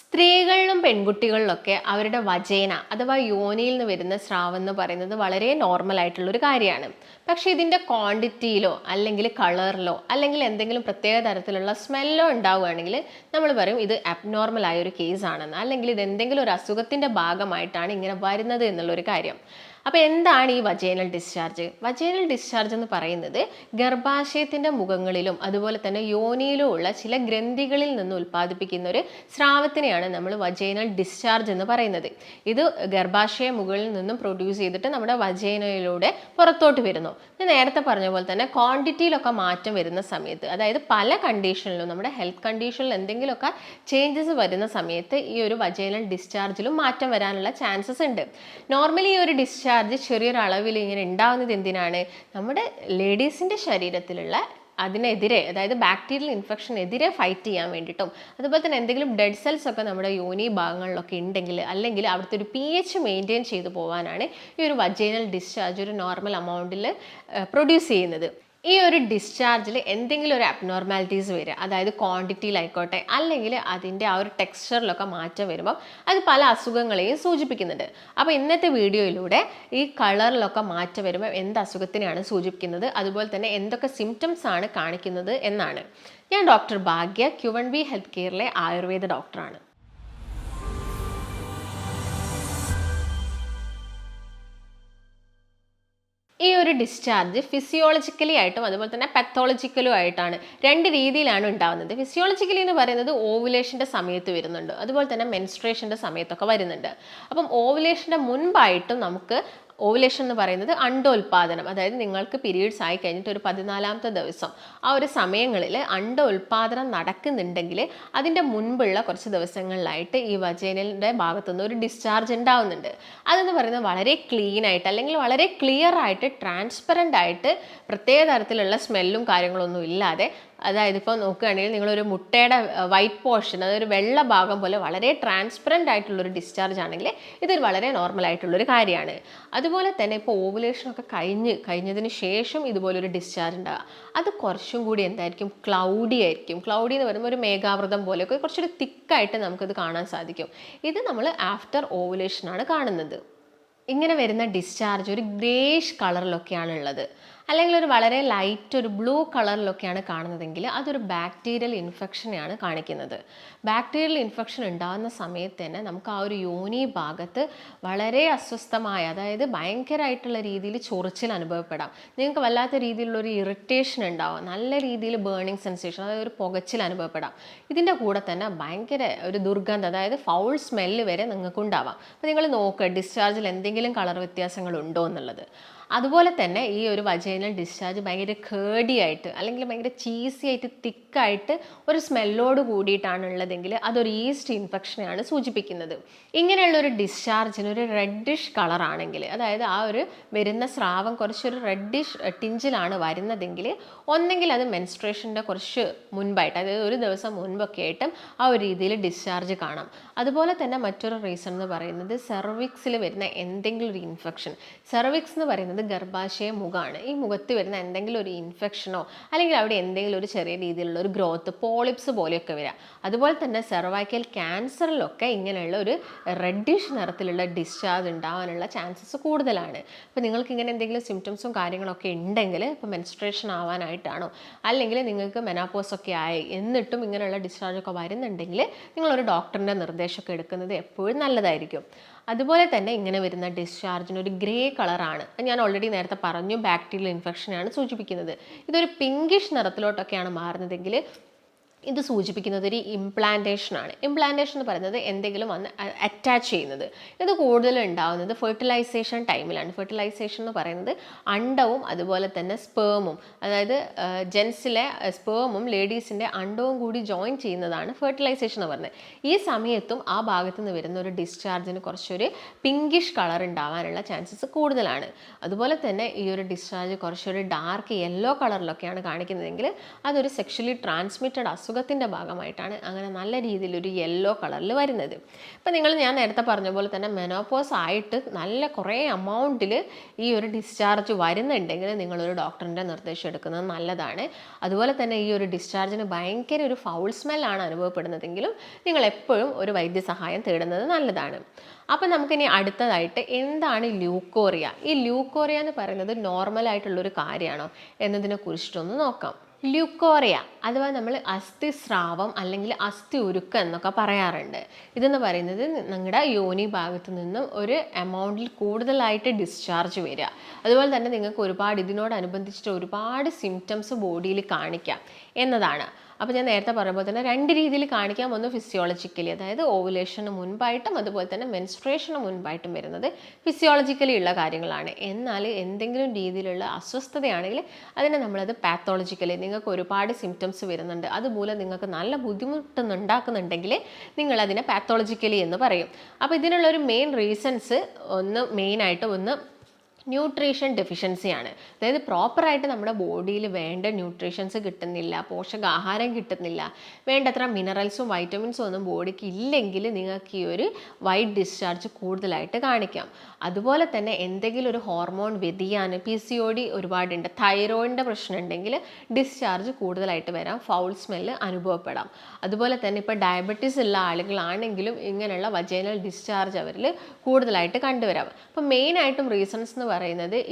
സ്ത്രീകളിലും പെൺകുട്ടികളിലൊക്കെ അവരുടെ വചേന അഥവാ യോനിയിൽ നിന്ന് വരുന്ന സ്രാവം എന്ന് പറയുന്നത് വളരെ നോർമൽ ആയിട്ടുള്ള ഒരു കാര്യമാണ്. പക്ഷേ ഇതിന്റെ ക്വാണ്ടിറ്റിയിലോ അല്ലെങ്കിൽ കളറിലോ അല്ലെങ്കിൽ എന്തെങ്കിലും പ്രത്യേക തരത്തിലുള്ള സ്മെല്ലോ ഉണ്ടാവുകയാണെങ്കിൽ നമ്മൾ പറയും ഇത് അബ്നോർമൽ ആയ ഒരു കേസാണെന്ന് അല്ലെങ്കിൽ ഇത് എന്തെങ്കിലും ഒരു അസുഖത്തിന്റെ ഭാഗമായിട്ടാണ് ഇങ്ങനെ വരുന്നത് എന്നുള്ളൊരു കാര്യം. അപ്പോൾ എന്താണ് ഈ വജേനൽ ഡിസ്ചാർജ് വജേനൽ ഡിസ്ചാർജ് എന്ന് പറയുന്നത് ഗർഭാശയത്തിന്റെ മുഖങ്ങളിലും അതുപോലെ തന്നെ യോനിയിലും ഉള്ള ചില ഗ്രന്ഥികളിൽ നിന്ന് ഉൽപ്പാദിപ്പിക്കുന്ന ഒരു സ്രാവത്തിനെയാണ് നമ്മൾ വജേനൽ ഡിസ്ചാർജ് എന്ന് പറയുന്നത്. ഇത് ഗർഭാശയ മുകളിൽ നിന്നും പ്രൊഡ്യൂസ് ചെയ്തിട്ട് നമ്മുടെ വജേനയിലൂടെ പുറത്തോട്ട് വരുന്നു. ഞാൻ നേരത്തെ പറഞ്ഞ പോലെ തന്നെ ക്വാണ്ടിറ്റിയിലൊക്കെ മാറ്റം വരുന്ന സമയത്ത് അതായത് പല കണ്ടീഷനിലും നമ്മുടെ ഹെൽത്ത് കണ്ടീഷനിൽ എന്തെങ്കിലുമൊക്കെ ചേഞ്ചസ് വരുന്ന സമയത്ത് ഈ ഒരു വജേനൽ ഡിസ്ചാർജിലും മാറ്റം വരാനുള്ള ചാൻസസ് ഉണ്ട്. നോർമലി ഈ ഒരു ഡിസ്ചാർജ് ചെറിയൊരു അളവിൽ ഇങ്ങനെ ഉണ്ടാവുന്നത് എന്തിനാണ്? നമ്മുടെ ലേഡീസിന്റെ ശരീരത്തിലുള്ള അതിനെതിരെ അതായത് ബാക്ടീരിയൽ ഇൻഫെക്ഷനെതിരെ ഫൈറ്റ് ചെയ്യാൻ വേണ്ടിയിട്ടും അതുപോലെ തന്നെ എന്തെങ്കിലും ഡെഡ് സെൽസ് ഒക്കെ നമ്മുടെ യോനി ഭാഗങ്ങളിലൊക്കെ ഉണ്ടെങ്കിൽ അല്ലെങ്കിൽ അവിടുത്തെ ഒരു പി എച്ച് മെയിന്റെയിൻ ചെയ്തു പോകാനാണ് ഈ ഒരു വജൈനൽ ഡിസ്ചാർജ് ഒരു നോർമൽ അമൗണ്ടിൽ പ്രൊഡ്യൂസ് ചെയ്യുന്നത്. ഈ ഒരു ഡിസ്ചാർജിൽ എന്തെങ്കിലും ഒരു അബ്നോർമാലിറ്റീസ് വരിക അതായത് ക്വാണ്ടിറ്റിയിലായിക്കോട്ടെ അല്ലെങ്കിൽ അതിന്റെ ആ ഒരു ടെക്സ്ചറിലൊക്കെ മാറ്റം വരുമ്പം അത് പല അസുഖങ്ങളെയും സൂചിപ്പിക്കുന്നുണ്ട്. അപ്പോൾ ഇന്നത്തെ വീഡിയോയിലൂടെ ഈ കളറിലൊക്കെ മാറ്റം വരുമ്പോൾ എന്ത് അസുഖത്തിനെയാണ് സൂചിപ്പിക്കുന്നത് അതുപോലെ തന്നെ എന്തൊക്കെ സിംറ്റംസ് ആണ് കാണിക്കുന്നത് എന്നാണ്. ഞാൻ doctor Bhagya Q one B health കെയറിലെ Ayurveda ഡോക്ടറാണ് ഒരു ഡിസ്ചാർജ് ഫിസിയോളജിക്കലി ആയിട്ടും അതുപോലെ തന്നെ പത്തോളജിക്കലും ആയിട്ടാണ്. രണ്ട് രീതിയിലാണ് ഉണ്ടാവുന്നത്. ഫിസിയോളജിക്കലി എന്ന് പറയുന്നത് ഓവുലേഷന്റെ സമയത്ത് വരുന്നുണ്ട്. അതുപോലെ തന്നെ മെൻസ്ട്രേഷന്റെ സമയത്തൊക്കെ വരുന്നുണ്ട്. അപ്പം ഓവുലേഷന്റെ മുൻപായിട്ടും നമുക്ക് ഓവുലേഷൻ എന്ന് പറയുന്നത് അണ്ടോൽപാദനം അതായത് നിങ്ങൾക്ക് പീരീഡ്സ് ആയി കഴിഞ്ഞിട്ട് ഒരു പതിനാലാമത്തെ ദിവസം. ആ ഒരു സമയങ്ങളിൽ അണ്ടോൽപാദനം നടക്കുന്നുണ്ടെങ്കിൽ അതിന്റെ മുൻപുള്ള കുറച്ച് ദിവസങ്ങളിലായിട്ട് ഈ വജേനലിന്റെ ഭാഗത്തുനിന്ന് ഒരു ഡിസ്ചാർജ് ഉണ്ടാവുന്നുണ്ട്. അതെന്ന് പറയുന്നത് വളരെ ക്ലീൻ ആയിട്ട് അല്ലെങ്കിൽ വളരെ ക്ലിയർ ആയിട്ട് ട്രാൻസ്പെറന്റ് ആയിട്ട് പ്രത്യേക തരത്തിലുള്ള സ്മെല്ലും കാര്യങ്ങളൊന്നും ഇല്ലാതെ അതായത് ഇപ്പോൾ നോക്കുകയാണെങ്കിൽ നിങ്ങളൊരു മുട്ടയുടെ വൈറ്റ് പോർഷൻ അതൊരു വെള്ള ഭാഗം പോലെ വളരെ ട്രാൻസ്പെറന്റ് ആയിട്ടുള്ളൊരു ഡിസ്ചാർജ് ആണെങ്കിൽ ഇതൊരു വളരെ നോർമൽ ആയിട്ടുള്ളൊരു കാര്യമാണ്. അതുപോലെ തന്നെ ഇപ്പോൾ ഓവുലേഷനൊക്കെ കഴിഞ്ഞ് കഴിഞ്ഞതിന് ശേഷം ഇതുപോലൊരു ഡിസ്ചാർജ് ഉണ്ടാകുക അത് കുറച്ചും കൂടി എന്തായിരിക്കും? ക്ലൗഡി ആയിരിക്കും. ക്ലൗഡി എന്ന് പറയുമ്പോൾ ഒരു മേഘാവൃതം പോലെയൊക്കെ കുറച്ചൊരു തിക്കായിട്ട് നമുക്കിത് കാണാൻ സാധിക്കും. ഇത് നമ്മൾ ആഫ്റ്റർ ഓവുലേഷനാണ് കാണുന്നത്. ഇങ്ങനെ വരുന്ന ഡിസ്ചാർജ് ഒരു ഗ്രേഷ് കളറിലൊക്കെയാണ് ഉള്ളത്. അല്ലെങ്കിൽ ഒരു വളരെ ലൈറ്റ് ഒരു ബ്ലൂ കളറിലൊക്കെയാണ് കാണുന്നതെങ്കിൽ അതൊരു ബാക്ടീരിയൽ ഇൻഫെക്ഷനെയാണ് കാണിക്കുന്നത്. ബാക്ടീരിയൽ ഇൻഫെക്ഷൻ ഉണ്ടാകുന്ന സമയത്ത് തന്നെ നമുക്ക് ആ ഒരു യോനി ഭാഗത്ത് വളരെ അസ്വസ്ഥമായ അതായത് ഭയങ്കരമായിട്ടുള്ള രീതിയിൽ ചൊറിച്ചിൽ അനുഭവപ്പെടാം. നിങ്ങൾക്ക് വല്ലാത്ത രീതിയിലുള്ള ഒരു ഇറിറ്റേഷൻ ഉണ്ടാവും നല്ല രീതിയിൽ ബേണിംഗ് സെൻസേഷൻ അതായത് ഒരു പുകച്ചിൽ അനുഭവപ്പെടാം. ഇതിന്റെ കൂടെ തന്നെ ഭയങ്കര ഒരു ദുർഗന്ധം അതായത് ഫൗൾ സ്മെല്ല് വരെ നിങ്ങൾക്ക് ഉണ്ടാവാം അപ്പോൾ നിങ്ങൾ നോക്കുക ഡിസ്ചാർജിൽ എന്തെങ്കിലും കളർ വ്യത്യാസങ്ങൾ ഉണ്ടോ എന്നുള്ളത്. അതുപോലെ തന്നെ ഈ ഒരു വജൈനൽ ഡിസ്ചാർജ് ഭയങ്കര കേടിയായിട്ട് അല്ലെങ്കിൽ ഭയങ്കര ചീസി ആയിട്ട് തിക്കായിട്ട് ഒരു സ്മെല്ലോട് കൂടിയിട്ടാണ് ഉള്ളതെങ്കിൽ അതൊരു ഈസ്റ്റ് ഇൻഫെക്ഷനെയാണ് സൂചിപ്പിക്കുന്നത്. ഇങ്ങനെയുള്ള ഒരു ഡിസ്ചാർജിന് ഒരു റെഡിഷ് കളറാണെങ്കിൽ അതായത് ആ ഒരു വരുന്ന സ്രാവം കുറച്ചൊരു റെഡിഷ് ടിഞ്ചിലാണ് വരുന്നതെങ്കിൽ ഒന്നെങ്കിൽ അത് മെൻസ്ട്രേഷന്റെ കുറച്ച് മുൻപായിട്ട് അതായത് ഒരു ദിവസം മുൻപൊക്കെ ആയിട്ടും ആ ഒരു രീതിയിൽ ഡിസ്ചാർജ് കാണാം. അതുപോലെ തന്നെ മറ്റൊരു റീസൺ എന്ന് പറയുന്നത് സെർവിക്സിൽ വരുന്ന എന്തെങ്കിലും ഒരു ഇൻഫെക്ഷൻ സെർവിക്സ് എന്ന് പറയുന്നത് ഗർഭാശയ മുഖമാണ് ഈ മുഖത്ത് വരുന്ന എന്തെങ്കിലും ഒരു ഇൻഫെക്ഷനോ അല്ലെങ്കിൽ അവിടെ എന്തെങ്കിലും ഒരു ചെറിയ രീതിയിലുള്ള ഒരു ഗ്രോത്ത് പോളിപ്സ് പോലെയൊക്കെ വരിക അതുപോലെ തന്നെ സെർവൈക്കൽ ക്യാൻസറിലൊക്കെ ഇങ്ങനെയുള്ള ഒരു റെഡിഷ് നിറത്തിലുള്ള ഡിസ്ചാർജ് ഉണ്ടാവാനുള്ള ചാൻസസ് കൂടുതലാണ്. അപ്പോൾ നിങ്ങൾക്ക് ഇങ്ങനെ എന്തെങ്കിലും സിംറ്റംസും കാര്യങ്ങളൊക്കെ ഉണ്ടെങ്കിൽ ഇപ്പോൾ മെൻസ്ട്രേഷൻ ആവാനായിട്ടാണോ അല്ലെങ്കിൽ നിങ്ങൾക്ക് മെനാപ്പോസൊക്കെ ആയി എന്നിട്ടും ഇങ്ങനെയുള്ള ഡിസ്ചാർജൊക്കെ വരുന്നുണ്ടെങ്കിൽ നിങ്ങളൊരു ഡോക്ടറിന്റെ നിർദ്ദേശമൊക്കെ എടുക്കുന്നത് എപ്പോഴും നല്ലതായിരിക്കും. അതുപോലെ തന്നെ ഇങ്ങനെ വരുന്ന ഡിസ്ചാർജിന് ഒരു ഗ്രേ കളറാണ് ഞാൻ ഓൾറെഡി നേരത്തെ പറഞ്ഞു ബാക്ടീരിയൽ ഇൻഫെക്ഷനാണ് സൂചിപ്പിക്കുന്നത്. ഇതൊരു പിങ്കിഷ് നിറത്തിലോട്ടൊക്കെയാണ് മാറുന്നതെങ്കിൽ ഇത് സൂചിപ്പിക്കുന്നത് ഒരു ഇംപ്ലാന്റേഷനാണ് ഇംപ്ലാന്റേഷൻ എന്ന് പറയുന്നത് എന്തെങ്കിലും വന്ന് അറ്റാച്ച് ചെയ്യുന്നത്. ഇത് കൂടുതൽ ഉണ്ടാവുന്നത് ഫെർട്ടിലൈസേഷൻ ടൈമിലാണ് ഫെർട്ടിലൈസേഷൻ എന്ന് പറയുന്നത് അണ്ടവും അതുപോലെ തന്നെ സ്പേമും അതായത് ജെൻസിലെ സ്പേമും ലേഡീസിന്റെ അണ്ടവും കൂടി ജോയിൻ ചെയ്യുന്നതാണ് ഫെർട്ടിലൈസേഷൻ എന്ന് പറയുന്നത്. ഈ സമയത്തും ആ ഭാഗത്ത് നിന്ന് വരുന്ന ഒരു ഡിസ്ചാർജിന് കുറച്ചൊരു പിങ്കിഷ് കളർ ഉണ്ടാവാനുള്ള ചാൻസസ് കൂടുതലാണ്. അതുപോലെ തന്നെ ഈ ഒരു ഡിസ്ചാർജ് കുറച്ചൊരു ഡാർക്ക് യെല്ലോ കളറിലൊക്കെയാണ് കാണിക്കുന്നതെങ്കിൽ അതൊരു സെക്ഷലി ട്രാൻസ്മിറ്റഡ് അസുഖം അസുഖത്തിന്റെ ഭാഗമായിട്ടാണ് അങ്ങനെ നല്ല രീതിയിൽ ഒരു യെല്ലോ കളറിൽ വരുന്നത്. ഇപ്പം നിങ്ങൾ ഞാൻ നേരത്തെ പറഞ്ഞ പോലെ തന്നെ മെനോപോസ് ആയിട്ട് നല്ല കുറേ എമൗണ്ടിൽ ഈ ഒരു ഡിസ്ചാർജ് വരുന്നുണ്ടെങ്കിൽ നിങ്ങളൊരു ഡോക്ടറിന്റെ നിർദ്ദേശം എടുക്കുന്നത് നല്ലതാണ്. അതുപോലെ തന്നെ ഈ ഒരു ഡിസ്ചാർജിന് ഭയങ്കര ഒരു ഫൗൾ സ്മെല്ലാണ് അനുഭവപ്പെടുന്നതെങ്കിലും നിങ്ങൾ എപ്പോഴും ഒരു വൈദ്യസഹായം തേടുന്നത് നല്ലതാണ്. അപ്പം നമുക്കിനി അടുത്തതായിട്ട് എന്താണ് ല്യൂക്കോറിയ ഈ ല്യൂക്കോറിയ എന്ന് പറയുന്നത് നോർമലായിട്ടുള്ളൊരു കാര്യമാണോ എന്നതിനെ കുറിച്ചിട്ടൊന്ന് നോക്കാം. ല്യൂക്കോറിയ അഥവാ നമ്മൾ അസ്ഥിസ്രാവം അല്ലെങ്കിൽ അസ്ഥി ഉരുക്കം എന്നൊക്കെ പറയാറുണ്ട്. ഇതെന്ന് പറയുന്നത് നിങ്ങളുടെ യോനി ഭാഗത്ത് നിന്നും ഒരു എമൗണ്ടിൽ കൂടുതലായിട്ട് ഡിസ്ചാർജ് വരിക. അതുപോലെ തന്നെ നിങ്ങൾക്ക് ഒരുപാട് ഇതിനോടനുബന്ധിച്ചിട്ട് ഒരുപാട് സിംറ്റംസ് ബോഡിയിൽ കാണിക്കാം. എന്നതാണ്. അപ്പോൾ ഞാൻ നേരത്തെ പറഞ്ഞ പോലെ തന്നെ രണ്ട് രീതിയിൽ കാണിക്കാൻ വന്നു ഫിസിയോളജിക്കലി അതായത് ഓവുലേഷന് മുൻപായിട്ടും അതുപോലെ തന്നെ മെൻസ്ട്രേഷന് മുൻപായിട്ടും വരുന്നത് ഫിസിയോളജിക്കലി ഉള്ള കാര്യങ്ങളാണ്. എന്നാൽ എന്തെങ്കിലും രീതിയിലുള്ള അസ്വസ്ഥതയാണെങ്കിൽ അതിനെ നമ്മളത് പാത്തോളജിക്കലി നിങ്ങൾക്ക് ഒരുപാട് സിംറ്റംസ് വരുന്നുണ്ട്. അതുമൂലം നിങ്ങൾക്ക് നല്ല ബുദ്ധിമുട്ടുന്നുണ്ടാക്കുന്നുണ്ടെങ്കിൽ നിങ്ങളതിനെ പാത്തോളജിക്കലി എന്ന് പറയും. അപ്പോൾ ഇതിനുള്ള ഒരു മെയിൻ റീസൺസ് ഒന്ന് മെയിനായിട്ട് ഒന്ന് ന്യൂട്രീഷൻ ഡെഫിഷ്യൻസിയാണ്. അതായത് പ്രോപ്പറായിട്ട് നമ്മുടെ ബോഡിയിൽ വേണ്ട ന്യൂട്രീഷൻസ് കിട്ടുന്നില്ല പോഷകാഹാരം കിട്ടുന്നില്ല വേണ്ടത്ര മിനറൽസും വൈറ്റമിൻസും ഒന്നും ബോഡിക്ക് ഇല്ലെങ്കിൽ നിങ്ങൾക്ക് ഈ ഒരു വൈറ്റ് ഡിസ്ചാർജ് കൂടുതലായിട്ട് കാണിക്കാം. അതുപോലെ തന്നെ എന്തെങ്കിലും ഒരു ഹോർമോൺ വ്യതിയാനം പി സി ഒ ഡി ഒരുപാടുണ്ട് തൈറോയിഡിന്റെ പ്രശ്നം ഉണ്ടെങ്കിൽ ഡിസ്ചാർജ് കൂടുതലായിട്ട് വരാം ഫൗൾ സ്മെല്ല് അനുഭവപ്പെടാം. അതുപോലെ തന്നെ ഇപ്പോൾ ഡയബറ്റീസ് ഉള്ള ആളുകളാണെങ്കിലും ഇങ്ങനെയുള്ള വജൈനൽ ഡിസ്ചാർജ് അവരിൽ കൂടുതലായിട്ട് കണ്ടുവരാം. അപ്പോൾ മെയിനായിട്ടും റീസൺസ് എന്ന്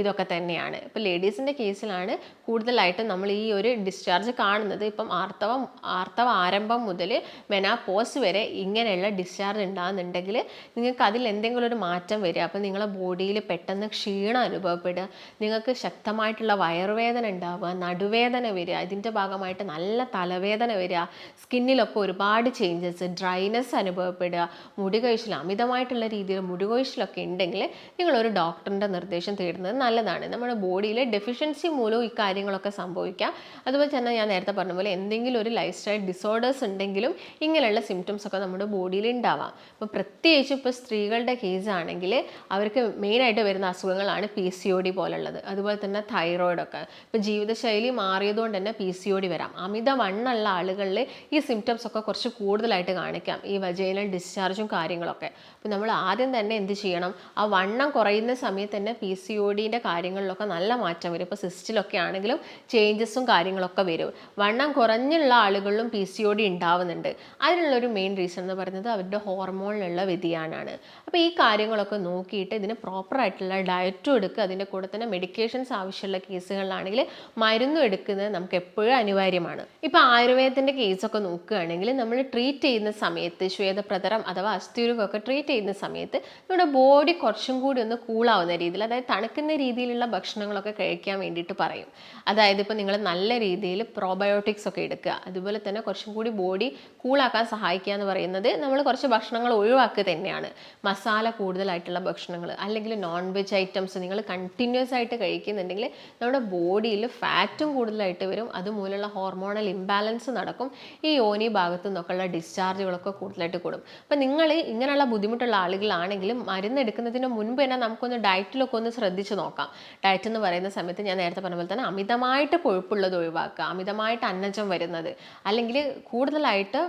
ഇതൊക്കെ തന്നെയാണ്. ഇപ്പോൾ ലേഡീസിന്റെ കേസിലാണ് കൂടുതലായിട്ടും നമ്മൾ ഈ ഒരു ഡിസ്ചാർജ് കാണുന്നത്. ഇപ്പം ആർത്തവം ആർത്തവ ആരംഭം മുതൽ മെനാപോസ് വരെ ഇങ്ങനെയുള്ള ഡിസ്ചാർജ് ഉണ്ടാകുന്നുണ്ടെങ്കിൽ നിങ്ങൾക്ക് അതിൽ എന്തെങ്കിലും ഒരു മാറ്റം വരിക. അപ്പം നിങ്ങളെ ബോഡിയിൽ പെട്ടെന്ന് ക്ഷീണം അനുഭവപ്പെടുക. നിങ്ങൾക്ക് ശക്തമായിട്ടുള്ള വയറുവേദന ഉണ്ടാവുക നടുവേദന വരിക ഇതിന്റെ ഭാഗമായിട്ട് നല്ല തലവേദന വരിക സ്കിന്നിലൊക്കെ ഒരുപാട് ചേഞ്ചസ് ഡ്രൈനെസ് അനുഭവപ്പെടുക മുടികൊഴിച്ചിൽ അമിതമായിട്ടുള്ള രീതിയിൽ മുടികൊഴിച്ചിലൊക്കെ ഉണ്ടെങ്കിൽ നിങ്ങളൊരു ഡോക്ടറിന്റെ നിർദ്ദേശം തേടുന്നത് നല്ലതാണ്. നമ്മുടെ ബോഡിയിലെ ഡെഫിഷ്യൻസി മൂലം ഈ കാര്യങ്ങളൊക്കെ സംഭവിക്കാം. അതുപോലെ തന്നെ ഞാൻ നേരത്തെ പറഞ്ഞ പോലെ എന്തെങ്കിലും ഒരു ലൈഫ് സ്റ്റൈൽ ഡിസോർഡേഴ്സ് ഉണ്ടെങ്കിലും ഇങ്ങനെയുള്ള സിംറ്റംസ് ഒക്കെ നമ്മുടെ ബോഡിയിൽ ഉണ്ടാവാം. അപ്പോൾ പ്രത്യേകിച്ച് ഇപ്പോൾ സ്ത്രീകളുടെ കേസ് ആണെങ്കിൽ അവർക്ക് മെയിനായിട്ട് വരുന്ന അസുഖങ്ങളാണ് പി സി ഒ ഡി പോലുള്ളത്. അതുപോലെ തന്നെ തൈറോയിഡൊക്കെ ഇപ്പോൾ ജീവിതശൈലി മാറിയതുകൊണ്ട് തന്നെ പി സി ഒ ഡി വരാം. അമിത വണ്ണുള്ള ആളുകളിൽ ഈ സിംറ്റംസ് ഒക്കെ കുറച്ച് കൂടുതലായിട്ട് കാണിക്കാം. ഈ വജൈനൽ ഡിസ്ചാർജും കാര്യങ്ങളൊക്കെ. അപ്പോൾ നമ്മൾ ആദ്യം തന്നെ എന്ത് ചെയ്യണം? ആ വണ്ണം കുറയുന്ന സമയത്ത് തന്നെ പി സി ഒ ഡിന്റെ കാര്യങ്ങളിലൊക്കെ നല്ല മാറ്റം വരും. ഇപ്പോൾ സിസ്റ്റിലൊക്കെ ആണെങ്കിലും ചേഞ്ചസും കാര്യങ്ങളൊക്കെ വരും. വണ്ണം കുറഞ്ഞുള്ള ആളുകളിലും പി സി ഒ ഡി ഉണ്ടാവുന്നുണ്ട്. അതിനുള്ളൊരു മെയിൻ റീസൺ എന്ന് പറയുന്നത് അവരുടെ ഹോർമോണിലുള്ള വ്യതിയാനാണ്. അപ്പോൾ ഈ കാര്യങ്ങളൊക്കെ നോക്കിയിട്ട് ഇതിന് പ്രോപ്പറായിട്ടുള്ള ഡയറ്റും എടുക്കുക അതിന്റെ കൂടെ തന്നെ മെഡിക്കേഷൻസ് ആവശ്യമുള്ള കേസുകളിലാണെങ്കിൽ മരുന്നും എടുക്കുന്നത് നമുക്ക് എപ്പോഴും അനിവാര്യമാണ്. ഇപ്പോൾ ആയുർവേദത്തിന്റെ കേസൊക്കെ നോക്കുകയാണെങ്കിൽ നമ്മൾ ട്രീറ്റ് ചെയ്യുന്ന സമയത്ത് ശ്വേതപ്രതരം അഥവാ അസ്ഥിയുരുകൊക്കെ ട്രീറ്റ് ചെയ്യുന്ന സമയത്ത് നമ്മുടെ ബോഡി കുറച്ചും കൂടി ഒന്ന് കൂളാവുന്ന രീതിയിൽ അതായത് തണുക്കുന്ന രീതിയിലുള്ള ഭക്ഷണങ്ങളൊക്കെ കഴിക്കാൻ വേണ്ടിയിട്ട് പറയും. അതായത് ഇപ്പോൾ നിങ്ങൾ നല്ല രീതിയിൽ പ്രോബയോട്ടിക്സ് ഒക്കെ എടുക്കുക. അതുപോലെ തന്നെ കുറച്ചും കൂടി ബോഡി കൂളാക്കാൻ സഹായിക്കുക എന്ന് പറയുന്നത് നമ്മൾ കുറച്ച് ഭക്ഷണങ്ങൾ ഒഴിവാക്കുക തന്നെയാണ്. മസാല കൂടുതലായിട്ടുള്ള ഭക്ഷണങ്ങൾ അല്ലെങ്കിൽ നോൺ വെജ് ഐറ്റംസ് നിങ്ങൾ കണ്ടിന്യൂസ് ആയിട്ട് കഴിക്കുന്നുണ്ടെങ്കിൽ നമ്മുടെ ബോഡിയിൽ ഫാറ്റും കൂടുതലായിട്ട് വരും. അതുമൂലമുള്ള ഹോർമോണൽ ഇംബാലൻസ് നടക്കും. ഈ യോനി ഭാഗത്തു നിന്നൊക്കെയുള്ള ഡിസ്ചാർജുകളൊക്കെ കൂടുതലായിട്ട് കൂടും. അപ്പം നിങ്ങൾ ഇങ്ങനെയുള്ള ബുദ്ധിമുട്ടുള്ള ആളുകളാണെങ്കിലും മരുന്ന് എടുക്കുന്നതിന് മുൻപ് തന്നെ നമുക്കൊന്ന് ഡയറ്റിലൊക്കെ ഒന്ന് ശ്രദ്ധിച്ച് നോക്കാം. ഡയറ്റ് എന്ന് പറയുന്ന സമയത്ത് ഞാൻ നേരത്തെ പറഞ്ഞ പോലെ തന്നെ അമിതമായിട്ട് കൊഴുപ്പുള്ളത് ഒഴിവാക്കുക അമിതമായിട്ട് അന്നജം വരുന്നത് അല്ലെങ്കിൽ കൂടുതലായിട്ട്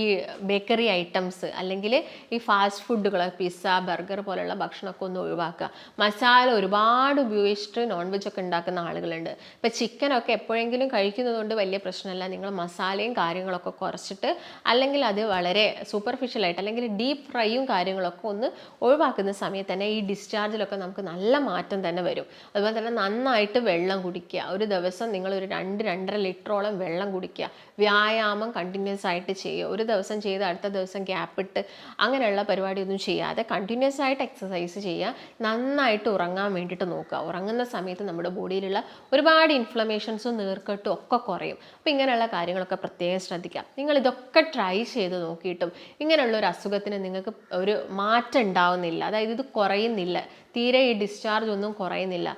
ഈ ബേക്കറി ഐറ്റംസ് അല്ലെങ്കിൽ ഈ ഫാസ്റ്റ് ഫുഡുകൾ പിസ്സ ബർഗർ പോലുള്ള ഭക്ഷണമൊക്കെ ഒന്ന് ഒഴിവാക്കുക. മസാല ഒരുപാട് ഉപയോഗിച്ചിട്ട് നോൺ വെജ് ഒക്കെ ഉണ്ടാക്കുന്ന ആളുകളുണ്ട്. ഇപ്പം ചിക്കനൊക്കെ എപ്പോഴെങ്കിലും കഴിക്കുന്നതുകൊണ്ട് വലിയ പ്രശ്നമല്ല. നിങ്ങൾ മസാലയും കാര്യങ്ങളൊക്കെ കുറച്ചിട്ട് അല്ലെങ്കിൽ അത് വളരെ സൂപ്പർഫിഷ്യലായിട്ട് അല്ലെങ്കിൽ ഡീപ്പ് ഫ്രൈയും കാര്യങ്ങളൊക്കെ ഒന്ന് ഒഴിവാക്കുന്ന സമയത്ത് തന്നെ ഈ ഡിസ്ചാർജിലൊക്കെ നമുക്ക് നല്ല മാറ്റം തന്നെ വരും. അതുപോലെ തന്നെ നന്നായിട്ട് വെള്ളം കുടിക്കുക. ഒരു ദിവസം നിങ്ങൾ ഒരു രണ്ട് രണ്ടര ലിറ്ററോളം വെള്ളം കുടിക്കുക. വ്യായാമം കണ്ടിന്യൂസ് ആയിട്ട് ചെയ്യുക. ഒരു ദിവസം ചെയ്ത് അടുത്ത ദിവസം ഗ്യാപ്പ് ഇട്ട് അങ്ങനെയുള്ള പരിപാടിയൊന്നും ചെയ്യാതെ കണ്ടിന്യൂസ് ആയിട്ട് എക്സസൈസ് ചെയ്യുക. നന്നായിട്ട് ഉറങ്ങാൻ വേണ്ടിയിട്ട് നോക്കുക. ഉറങ്ങുന്ന സമയത്ത് നമ്മുടെ ബോഡിയിലുള്ള ഒരുപാട് ഇൻഫ്ലമേഷൻസും നീർക്കെട്ടും ഒക്കെ കുറയും. അപ്പോൾ ഇങ്ങനെയുള്ള കാര്യങ്ങളൊക്കെ പ്രത്യേകം ശ്രദ്ധിക്കുക. നിങ്ങൾ ഇതൊക്കെ ട്രൈ ചെയ്ത് നോക്കിയിട്ടും ഇങ്ങനെയുള്ള ഒരു അസുഖത്തിന് നിങ്ങൾക്ക് ഒരു മാറ്റം ഉണ്ടാവുന്നില്ല. അതായത് ഇത് കുറയുന്നില്ല. തീരെ ഈ ഡിസ്ചാർജ് ഒന്നും കുറയുന്നില്ല.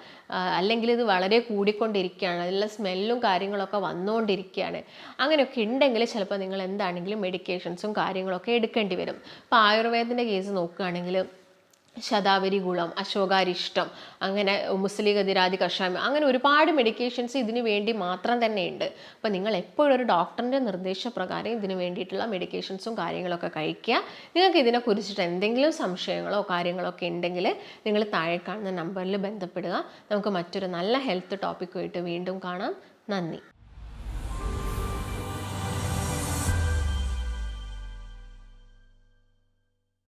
അല്ലെങ്കിൽ ഇത് വളരെ കൂടിക്കൊണ്ടിരിക്കുകയാണ്. അതിലുള്ള സ്മെല്ലും കാര്യങ്ങളൊക്കെ വന്നുകൊണ്ടിരിക്കുകയാണ് അങ്ങനെയൊക്കെ ഉണ്ടെങ്കിൽ ചിലപ്പോൾ നിങ്ങൾ എന്താണെങ്കിലും മെഡിക്കേഷൻസും കാര്യങ്ങളൊക്കെ എടുക്കേണ്ടി വരും. ഇപ്പോൾ ആയുർവേദത്തിന്റെ കേസ് നോക്കുകയാണെങ്കിൽ ശതാവരി ഗുളം അശോകാരിഷ്ടം അങ്ങനെ മുസ്ലിഗതിരാതി കഷായം അങ്ങനെ ഒരുപാട് മെഡിക്കേഷൻസ് ഇതിനു വേണ്ടി മാത്രം തന്നെയുണ്ട്. അപ്പം അപ്പോൾ നിങ്ങൾ എപ്പോഴും ഒരു ഡോക്ടറിന്റെ നിർദ്ദേശപ്രകാരം ഇതിന് വേണ്ടിയിട്ടുള്ള മെഡിക്കേഷൻസും കാര്യങ്ങളൊക്കെ കഴിക്കുക. നിങ്ങൾക്ക് ഇതിനെക്കുറിച്ചിട്ട് എന്തെങ്കിലും സംശയങ്ങളോ കാര്യങ്ങളോ ഒക്കെ ഉണ്ടെങ്കിൽ നിങ്ങൾ താഴെ കാണുന്ന നമ്പറിൽ ബന്ധപ്പെടുക. നമുക്ക് മറ്റൊരു നല്ല ഹെൽത്ത് ടോപ്പിക്കുമായിട്ട് വീണ്ടും കാണാം. നന്ദി.